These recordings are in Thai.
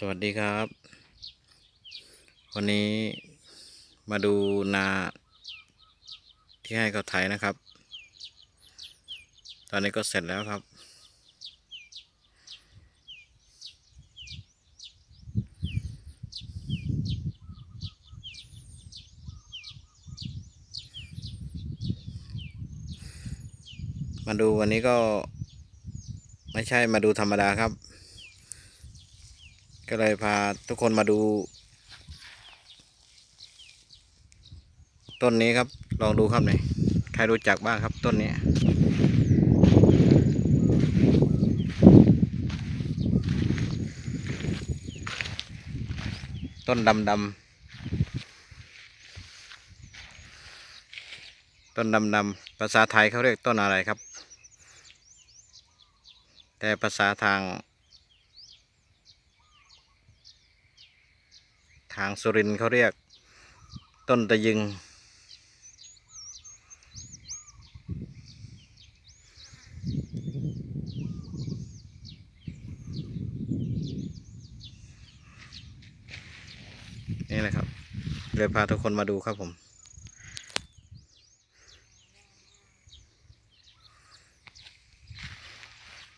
สวัสดีครับ วันนี้มาดูนาที่ให้เขาไถนะครับ ตอนนี้ก็เสร็จแล้วครับ มาดูวันนี้ก็ไม่ใช่มาดูธรรมดาครับ ก็เลยพาทุกคนมาดู ต้นนี้ครับ ลองดูครับหน่อยใครรู้จักบ้างครับต้นนี้ต้นดำดำต้นดำดำภาษาไทยเขาเรียกต้นอะไรครับ แต่ภาษาทาง ทางสุรินเขาเรียกต้นตะยึง นี่แหละครับ เลยพาทุกคนมาดูครับผม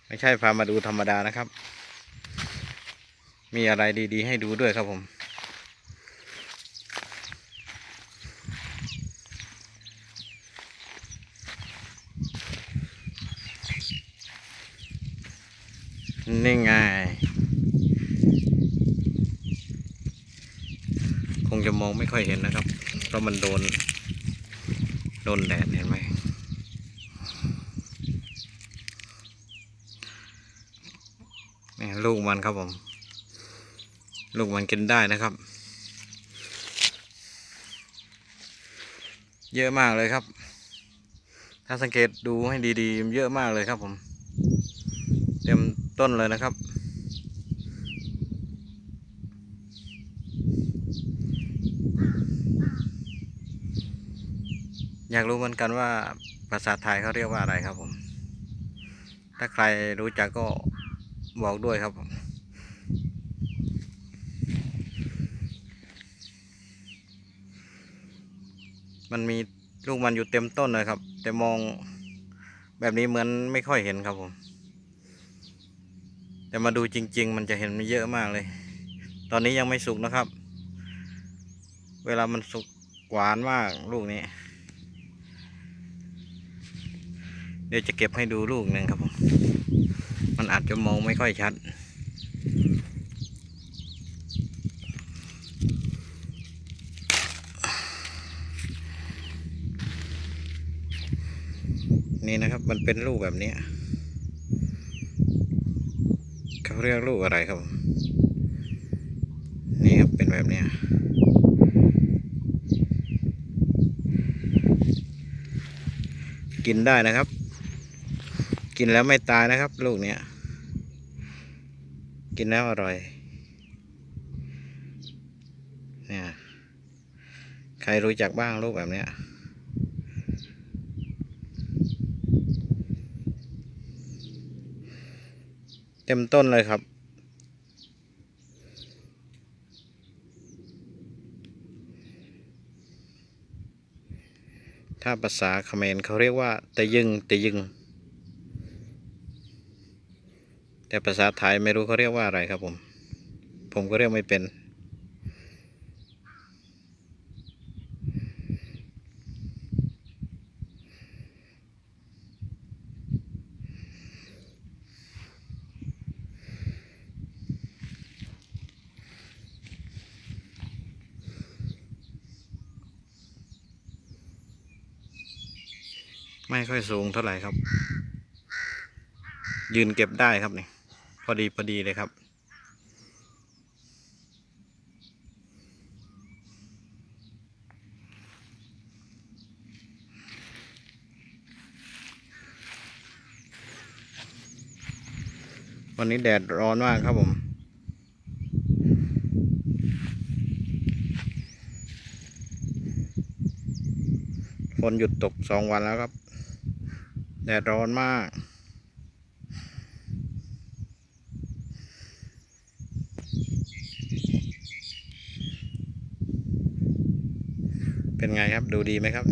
ไม่ใช่พามาดูธรรมดานะครับ มีอะไรดีๆ ให้ดูด้วยครับผม นี่ไง คงจะมองไม่ค่อยเห็นนะครับ เพราะมันโดน โดนแดดเห็นไหม นี่ลูกมันครับผม ลูกมันกินได้นะครับ เยอะมากเลยครับ ถ้าสังเกตดูให้ดีๆ เยอะมากเลยครับผม เต็ม ต้นเลยนะครับ อยากรู้เหมือนกันว่าภาษาไทยเขาเรียกว่าอะไรครับผม ถ้าใครรู้จักก็บอกด้วยครับผมมันมีลูกมันอยู่เต็มต้นเลยครับ แต่มองแบบนี้เหมือนไม่ค่อยเห็นครับผม แต่มาดูจริง ๆ มันจะเห็นมันเยอะมากเลย ตอนนี้ยังไม่สุกนะครับ เวลามันสุกหวานมากลูกนี้ เดี๋ยวจะเก็บให้ดูลูกหนึ่งครับผม มันอาจจะมองไม่ค่อยชัด นี่นะครับมันเป็นลูกแบบนี้ เรียกลูกอะไรครับ นี่ครับเป็นแบบนี้กินได้นะครับ กินแล้วไม่ตายนะครับ ลูกเนี้ย กินแล้วอร่อย เนี่ย ใครรู้จักบ้างลูกแบบเนี้ย เต็มต้นเลยครับถ้าภาษาเขมรเขาเรียกว่าตะยึงตะยึง แต่ภาษาไทยไม่รู้เขาเรียกว่าอะไรครับผม ผมก็เรียกไม่เป็น ไม่ค่อยสูงเท่าไหร่ครับ ยืนเก็บได้ครับนี่พอดีพอดีเลยครับ วันนี้แดดร้อนมากครับผมฝนหยุดตกสองวันแล้วครับ แดดร้อนมาก เป็นไงครับดูดีไหมครับ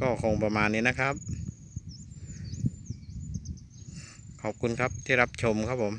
ก็คงประมาณนี้นะครับ ขอบคุณครับที่รับชมครับผม